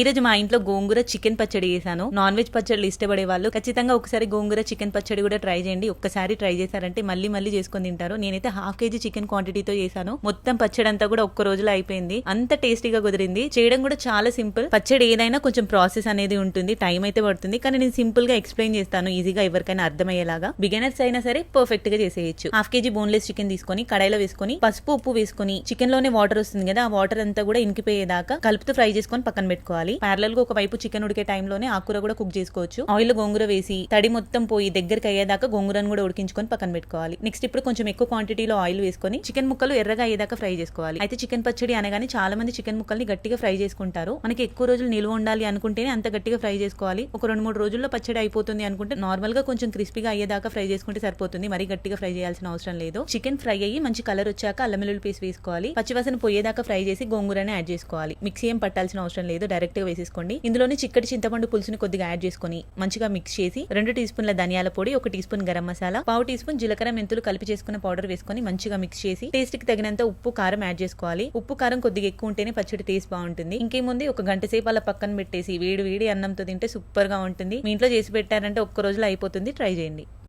ఈ రోజు మా ఇంట్లో గోంగూర చికెన్ పచ్చడి చేశాను. నాన్ వెజ్ పచ్చడిలు ఇష్టపడే వాళ్ళు ఖచ్చితంగా ఒకసారి గోంగూర చికెన్ పచ్చడి కూడా ట్రై చేయండి. ఒక్కసారి ట్రై చేశారంటే మళ్ళీ మళ్ళీ చేసుకొని తింటారు. నేనైతే హాఫ్ కేజీ చికెన్ క్వాంటిటీతో చేశాను. మొత్తం పచ్చడి అంతా కూడా ఒక్క రోజులో అయిపోయింది. అంత టేస్టీగా కుదిరింది. చేయడం కూడా చాలా సింపుల్. పచ్చడి ఏదైనా కొంచెం ప్రాసెస్ అనేది ఉంటుంది. టైం అయితే పడుతుంది. కానీ నేను సింపుల్గా ఎక్స్ప్లెయిన్ చేస్తాను. ఈజీగా ఎవరికైనా అర్థమయ్యేలాగా. బిగినర్స్ అయినా సరే పర్ఫెక్ట్గా చేసేయచ్చు. హాఫ్ కేజీ బోన్లెస్ చికెన్ తీసుకొని కడాయిలో వేసుకొని పసుపు ఉప్పు వేసుకొని చికెన్లోనే వాటర్ వస్తుంది కదా ఆ వాటర్ అంతా కూడా ఇంకిపోయేదాకా కలుపుతూ ఫ్రై చేసుకొని పక్కన పెట్టుకోవాలి. ప్యారలల్గా ఒకవైపు చికెన్ ఉడికే టైంలోనే ఆకుర కూడా కుక్ చేసుకోవచ్చు. ఆయిల్ గోంగూర వేసి తడి మొత్తం పోయి దగ్గరికి అయ్యేదాకా గోంగూరను కూడా ఉడికించుకొని పక్కన పెట్టుకోవాలి. నెక్స్ట్ ఇప్పుడు కొంచెం ఎక్కువ క్వాంటిటీలో ఆయిల్ వేసుకొని చికెన్ ముక్కలు ఎర్రగా అయ్యేదాకా ఫ్రై చేసుకోవాలి. అయితే చికెన్ పచ్చడి అనగానే చాలా మంది చికెన్ ముక్కల్ని గట్టిగా ఫ్రై చేసుకుంటారు. మనకి ఎక్కువ రోజులు నిల్వ ఉండాలి అనుకుంటేనే అంత గట్టిగా ఫ్రై చేసుకోవాలి. ఒక రెండు మూడు రోజుల్లో పచ్చడి అయిపోతుంది అనుకుంటే నార్మల్గా కొంచెం క్రిస్పీగా అయ్యేదాకా ఫ్రై చేసుకుంటే సరిపోతుంది. మరి గట్టిగా ఫ్రై చేయాల్సిన అవసరం లేదు. చికెన్ ఫ్రై అయ్యి మంచి కలర్ వచ్చాక అల్లం వెల్లుల్లి పేస్ట్ వేసుకోవాలి. పచ్చివాసన పోయేదాకా ఫ్రై చేసి గోంగూరని యాడ్ చేసుకోవాలి. మిక్సీ ఏం పట్టాల్సిన అవసరం లేదు. డైరెక్ట్ గా వేసేసుకోండి. ఇందులోని చిక్కటి చింతపండు పులుసుని కొద్దిగా యాడ్ చేసుకొని మంచిగా మిక్స్ చేసి రెండు టీ స్పూన్ల ధనియాల పొడి ఒక టీ స్పూన్ గరం మసాలా పావు టీ స్పూన్ జీలకర్ర మెంతులు కలిపి చేసుకున్న పౌడర్ వేసుకొని మంచిగా మిక్స్ చేసి టేస్ట్కి తగినంత ఉప్పు కారం యాడ్ చేసుకోవాలి. ఉప్పు కారం కొద్దిగా ఎక్కువ ఉంటేనే పచ్చడి టేస్ట్ బాగుంటుంది. ఇంకేముంది? ఒక గంట సేపు అలా పక్కన పెట్టేసి వేడి వేడి అన్నంతో తింటే సూపర్గా ఉంటుంది. మీ ఇంట్లో చేసి పెట్టారంటే ఒక్క రోజులో అయిపోతుంది. ట్రై చేయండి.